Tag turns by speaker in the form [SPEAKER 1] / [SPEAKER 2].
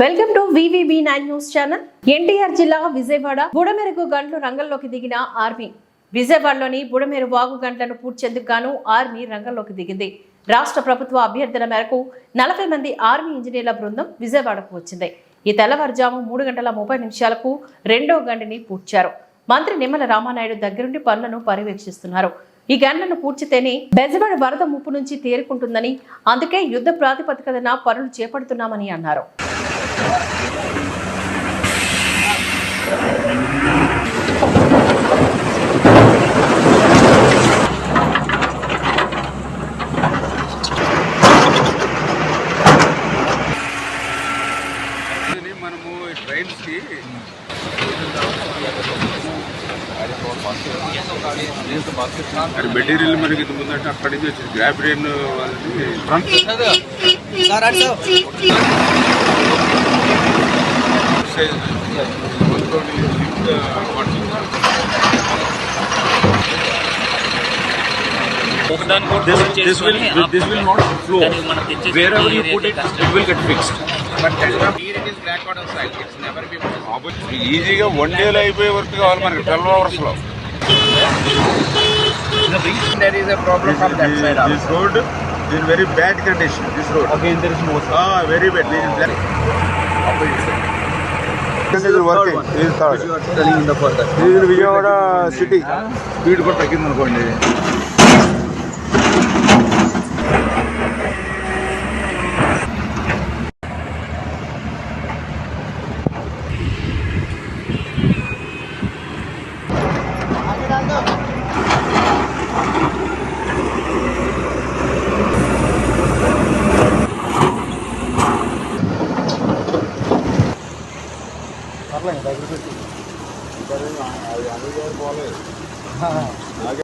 [SPEAKER 1] Welcome to VVB nine news channel. NTR జిల్లా విజయవాడ బుడమెరుగు గంటలు రంగంలోకి దిగిన ఆర్మీ. విజయవాడలోని బుడమేరు వాగు గంటలను పూడ్చేందుకు గాను ఆర్మీ రంగంలోకి దిగింది. రాష్ట్ర ప్రభుత్వ అభ్యర్థన మేరకు నలభై మంది ఆర్మీ ఇంజనీర్ల బృందం విజయవాడకు వచ్చింది. ఈ తెల్లవారుజాము మూడు గంటల ముప్పై నిమిషాలకు రెండో గంటని పూడ్చారు. మంత్రి నిమ్మల రామానాయుడు దగ్గరుండి పనులను పర్యవేక్షిస్తున్నారు. ఈ గంటలను పూడ్చితేనే బెజవాడ వరద ముప్పు నుంచి తేరుకుంటుందని అందుకే యుద్ధ ప్రాతిపదికన పనులు చేపడుతున్నామని అన్నారు.
[SPEAKER 2] ఇది మనము కి అది మెటీరియల్ మనకి ఇది ముందంటే అక్కడి నుంచి వచ్చింది గ్రాఫిరియన్ వాళ్ళది ట్రంక్ సైజ్ మొత్తం ఇంత
[SPEAKER 3] ఒకదాని కూడా
[SPEAKER 4] This,
[SPEAKER 3] hold
[SPEAKER 4] this will
[SPEAKER 3] చేసుకొని
[SPEAKER 4] this will not flow.
[SPEAKER 3] దానికి మనం తెచ్చేసి
[SPEAKER 4] Wherever you
[SPEAKER 3] ఏదైతే
[SPEAKER 4] put it,
[SPEAKER 3] కష్టం.
[SPEAKER 4] it will get fixed.
[SPEAKER 2] ఈజీగా వన్ డేలో అయిపోయే వర్క్ కావాలి మనకి ట్వెల్వ్ అవర్స్ లో
[SPEAKER 5] there is a problem from that side also.
[SPEAKER 2] This road in very bad condition this road
[SPEAKER 4] Again, there is no.
[SPEAKER 2] Very bad this is Continue working is
[SPEAKER 4] third ಇದು Vijayawada city
[SPEAKER 2] speed ಕೊಟ್ಟು ತಗ್ಗಿದ್ದು
[SPEAKER 4] ಅನ್ಕೊಂಡಿ కూడా తగ్గింది అనుకోండి
[SPEAKER 2] నాకే